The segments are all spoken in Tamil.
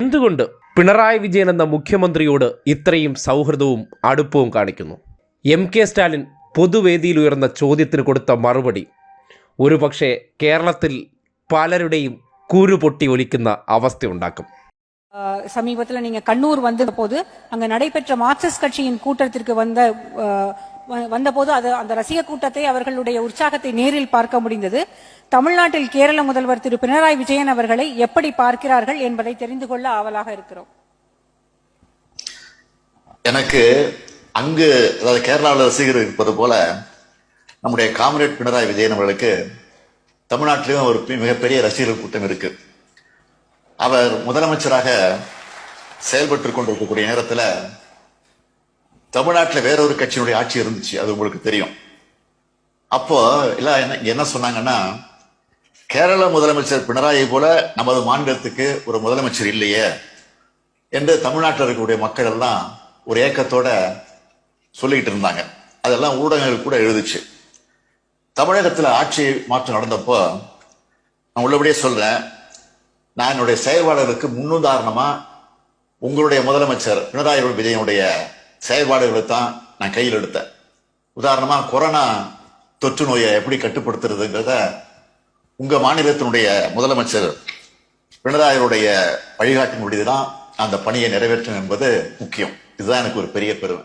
എന്തുകൊണ്ട് പിണറായി വിജയൻ എന്ന മുഖ്യമന്ത്രിയോട് ഇത്രയും സൗഹൃദവും അടുപ്പവും കാണിക്കുന്നു എം കെ സ്റ്റാലിൻ പൊതുവേദിയിൽ ഉയർന്ന ചോദ്യത്തിന് കൊടുത്ത മറുപടി ഒരുപക്ഷെ കേരളത്തിൽ പലരുടെയും കൂരു പൊട്ടി ഒലിക്കുന്ന അവസ്ഥയുണ്ടാക്കും சமீபத்தில் நீங்க கண்ணூர் வந்த போது அங்க நடைபெற்ற மார்க்சிஸ்ட் கட்சியின் கூட்டத்திற்கு வந்த அஹ், வ- வந்தபோது அது அந்த ரசிக கூட்டத்தை அவர்களுடைய உற்சாகத்தை நேரில் பார்க்க முடிந்தது. தமிழ்நாட்டில் கேரள முதல்வர் திரு பினராயி விஜயன் அவர்களை எப்படி பார்க்கிறார்கள் என்பதை தெரிந்து கொள்ள ஆவலாக இருக்கிறோம். எனக்கு அங்கு அதாவது கேரளாவில் ரசிகர் இருப்பது போல நம்முடைய காம்ரேட் பினராயி விஜயன் அவர்களுக்கு தமிழ்நாட்டிலும் ஒரு மிகப்பெரிய ரசிகர்கள் கூட்டம் இருக்கு. அவர் முதலமைச்சராக செயல்பட்டு கொண்டிருக்கக்கூடிய நேரத்தில் தமிழ்நாட்டில் வேற ஒரு கட்சியினுடைய ஆட்சி இருந்துச்சு அது உங்களுக்கு தெரியும். அப்போ எல்லாம் என்ன என்ன சொன்னாங்கன்னா கேரள முதலமைச்சர் பினராயி போல நமது மாநிலத்துக்கு ஒரு முதலமைச்சர் இல்லையே என்று தமிழ்நாட்டில் இருக்கக்கூடிய மக்கள் எல்லாம் ஒரு ஏக்கத்தோட சொல்லிக்கிட்டு இருந்தாங்க. அதெல்லாம் ஊடகங்கள் கூட எழுதுச்சு. தமிழகத்தில் ஆட்சி மாற்றம் நடந்தப்போ நான் உள்ளபடியே சொல்றேன் நான் என்னுடைய செயல்பாடுகளுக்கு முன்னுதாரணமா உங்களுடைய முதலமைச்சர் பினராயி விஜயனுடைய செயல்பாடுகளை தான் நான் கையில் எடுத்தேன் உதாரணமா கொரோனா தொற்று நோயை எப்படி கட்டுப்படுத்துறதுங்கிறத உங்க மாநிலத்தினுடைய முதலமைச்சர் பினராயினுடைய வழிகாட்டினுடையது தான் அந்த பணியை நிறைவேற்றும் என்பது முக்கியம் இதுதான் எனக்கு ஒரு பெரிய பெருமை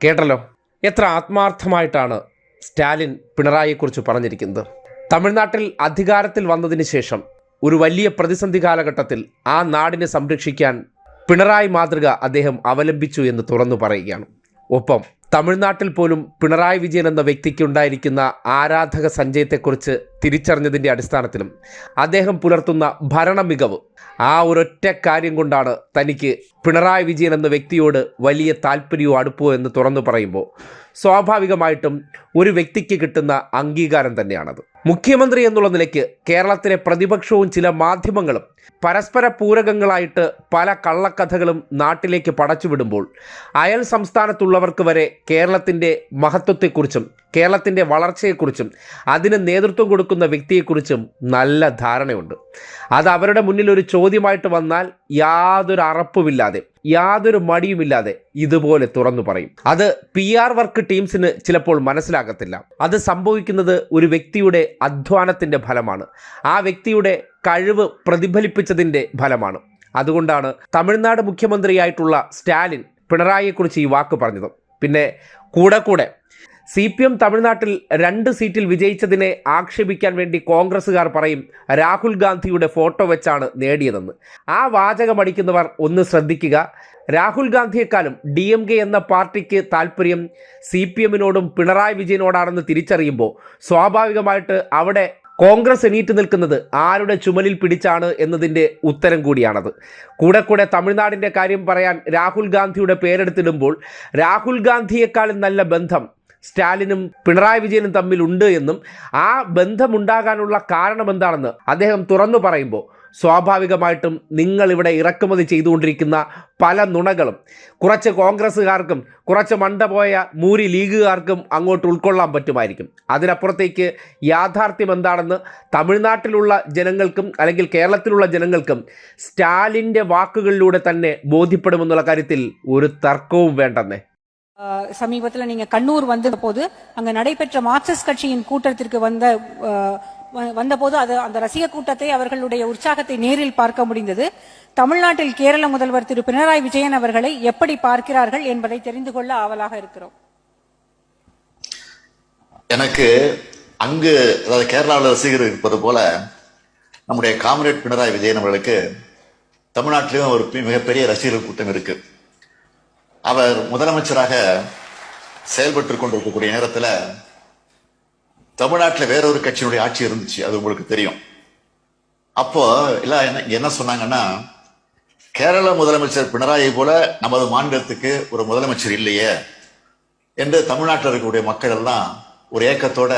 കേട്ടല്ലോ എത്ര ആത്മാർത്ഥമായിട്ടാണ് സ്റ്റാലിൻ പിണറായിയെക്കുറിച്ച് പറഞ്ഞിരിക്കുന്നത് തമിഴ്നാട്ടിൽ അധികാരത്തിൽ വന്നതിന് ശേഷം ഒരു വലിയ പ്രതിസന്ധി കാലഘട്ടത്തിൽ ആ നാടിനെ സംരക്ഷിക്കാൻ പിണറായി മാതൃക അദ്ദേഹം അവലംബിച്ചു എന്ന് തുറന്നു പറയുകയാണ്. ഒപ്പം തമിഴ്നാട്ടിൽ പോലും പിണറായി വിജയൻ എന്ന വ്യക്തിക്കുണ്ടായിരിക്കുന്ന ആരാധക സഞ്ചയത്തെക്കുറിച്ച് തിരിച്ചറിഞ്ഞതിന്റെ അടിസ്ഥാനത്തിലും അദ്ദേഹം പുലർത്തുന്ന ഭരണ മികവ് ആ ഒരൊറ്റ കാര്യം കൊണ്ടാണ് തനിക്ക് പിണറായി വിജയൻ എന്ന വ്യക്തിയോട് വലിയ താല്പര്യവും അടുപ്പോ എന്ന് തുറന്നു പറയുമ്പോൾ സ്വാഭാവികമായിട്ടും ഒരു വ്യക്തിക്ക് കിട്ടുന്ന അംഗീകാരം തന്നെയാണത്. മുഖ്യമന്ത്രി എന്നുള്ള നിലയ്ക്ക് കേരളത്തിലെ പ്രതിപക്ഷവും ചില മാധ്യമങ്ങളും പരസ്പര പൂരകങ്ങളായിട്ട് പല കള്ളക്കഥകളും നാട്ടിലേക്ക് പടച്ചുവിടുമ്പോൾ അയൽ സംസ്ഥാനത്തുള്ളവർക്ക് വരെ കേരളത്തിന്റെ മഹത്വത്തെക്കുറിച്ചും കേരളത്തിന്റെ വളർച്ചയെക്കുറിച്ചും അതിന് നേതൃത്വം കൊടുക്കുന്ന വ്യക്തിയെക്കുറിച്ചും നല്ല ധാരണയുണ്ട്. അത് അവരുടെ മുന്നിൽ ഒരു ചോദ്യമായിട്ട് വന്നാൽ യാതൊരു അറപ്പുമില്ലാതെ യാതൊരു മടിയുമില്ലാതെ ഇതുപോലെ തുറന്നു പറയും. അത് പി ആർ വർക്ക് ടീംസിന് ചിലപ്പോൾ മനസ്സിലാകത്തില്ല. അത് സംഭവിക്കുന്നത് ഒരു വ്യക്തിയുടെ അധ്വാനത്തിന്റെ ഫലമാണ്. ആ വ്യക്തിയുടെ കഴിവ് പ്രതിഫലിപ്പിച്ചതിന്റെ ഫലമാണ്. അതുകൊണ്ടാണ് തമിഴ്നാട് മുഖ്യമന്ത്രിയായിട്ടുള്ള സ്റ്റാലിൻ പിണറായിയെക്കുറിച്ച് ഈ വാക്ക് പറഞ്ഞത്. പിന്നെ കൂടെ കൂടെ സി പി എം തമിഴ്നാട്ടിൽ രണ്ട് സീറ്റിൽ വിജയിച്ചതിനെ ആക്ഷേപിക്കാൻ വേണ്ടി കോൺഗ്രസ്സുകാർ പറയും രാഹുൽ ഗാന്ധിയുടെ ഫോട്ടോ വെച്ചാണ് നേടിയതെന്ന്. ആ വാചകം അടിക്കുന്നവർ ഒന്ന് ശ്രദ്ധിക്കുക. രാഹുൽ ഗാന്ധിയെക്കാളും ഡി എം കെ എന്ന പാർട്ടിക്ക് താല്പര്യം സി പി എമ്മിനോടും പിണറായി വിജയനോടാണെന്ന് തിരിച്ചറിയുമ്പോൾ സ്വാഭാവികമായിട്ട് അവിടെ കോൺഗ്രസ് എണീറ്റ് നിൽക്കുന്നത് ആരുടെ ചുമലിൽ പിടിച്ചാണ് എന്നതിന്റെ ഉത്തരം കൂടിയാണത്. കൂടെ കൂടെ തമിഴ്നാടിന്റെ കാര്യം പറയാൻ രാഹുൽ ഗാന്ധിയുടെ പേരെടുത്തിടുമ്പോൾ രാഹുൽ ഗാന്ധിയെക്കാളും നല്ല ബന്ധം സ്റ്റാലിനും പിണറായി വിജയനും തമ്മിൽ ഉണ്ട് എന്നും ആ ബന്ധമുണ്ടാകാനുള്ള കാരണം എന്താണെന്ന് അദ്ദേഹം തുറന്നു പറയുമ്പോൾ സ്വാഭാവികമായിട്ടും നിങ്ങൾ ഇവിടെ ഇറക്കുമതി ചെയ്തുകൊണ്ടിരിക്കുന്ന പല നുണകളും കുറച്ച് കോൺഗ്രസ്സുകാർക്കും കുറച്ച് മണ്ടപോയ മൂരി ലീഗുകാർക്കും അങ്ങോട്ട് ഉൾക്കൊള്ളാൻ പറ്റുമായിരിക്കും. അതിനപ്പുറത്തേക്ക് യാഥാർത്ഥ്യം എന്താണെന്ന് തമിഴ്നാട്ടിലുള്ള ജനങ്ങൾക്കും അല്ലെങ്കിൽ കേരളത്തിലുള്ള ജനങ്ങൾക്കും സ്റ്റാലിന്റെ വാക്കുകളിലൂടെ തന്നെ ബോധ്യപ്പെടുമെന്നുള്ള കാര്യത്തിൽ ഒരു തർക്കവും വേണ്ടെന്നേ. சமீபத்தில் நீங்க கண்ணூர் வந்த போது அங்க நடைபெற்ற மார்க்சிஸ்ட் கட்சியின் கூட்டத்திற்கு வந்த வந்தபோது அது அந்த ரசிக கூட்டத்தை அவர்களுடைய உற்சாகத்தை நேரில் பார்க்க முடிந்தது. தமிழ்நாட்டில் கேரள முதல்வர் திரு பினராயி விஜயன் அவர்களை எப்படி பார்க்கிறார்கள் என்பதை தெரிந்து கொள்ள ஆவலாக இருக்கிறோம். எனக்கு அங்கு அதாவது கேரளாவில் ரசிகர் இருப்பது போல நம்முடைய காம்ரேட் பினராயி விஜயன் அவர்களுக்கு தமிழ்நாட்டிலும் ஒரு மிகப்பெரிய ரசிகர்கள் கூட்டம் இருக்குது அவர் முதலமைச்சராக செயல்பட்டு கொண்டிருக்கக்கூடிய நேரத்தில் தமிழ்நாட்டில் வேற ஒரு கட்சியினுடைய ஆட்சி இருந்துச்சு அது உங்களுக்கு தெரியும். அப்போ எல்லாம் என்ன என்ன சொன்னாங்கன்னா கேரள முதலமைச்சர் பினராயி போல நமது மாநிலத்துக்கு ஒரு முதலமைச்சர் இல்லையே என்று தமிழ்நாட்டில் இருக்கக்கூடிய மக்கள் எல்லாம் ஒரு ஏக்கத்தோட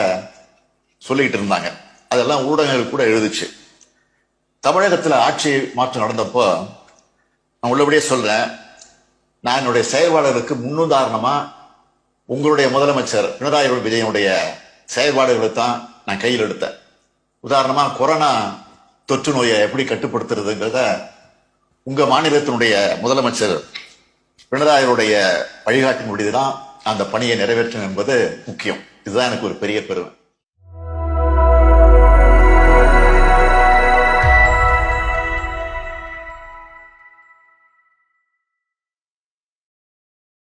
சொல்லிக்கிட்டு இருந்தாங்க. அதெல்லாம் ஊடகங்கள் கூட எழுதுச்சு. தமிழகத்தில் ஆட்சி மாற்றம் நடந்தப்போ நான் உள்ளபடியே சொல்றேன். நான் என்னுடைய செயல்பாடுகளுக்கு முன்னுதாரணமா உங்களுடைய முதலமைச்சர் பினராயி விஜயனுடைய செயல்பாடுகளை தான் நான் கையில் எடுத்தேன். உதாரணமா கொரோனா தொற்று நோயை எப்படி கட்டுப்படுத்துறதுங்கிறத உங்க மாநிலத்தினுடைய முதலமைச்சர் பினராயினுடைய வழிகாட்டின் முடிவுதான் அந்த பணியை நிறைவேற்றும் என்பது முக்கியம். இதுதான் எனக்கு ஒரு பெரிய பெருமை.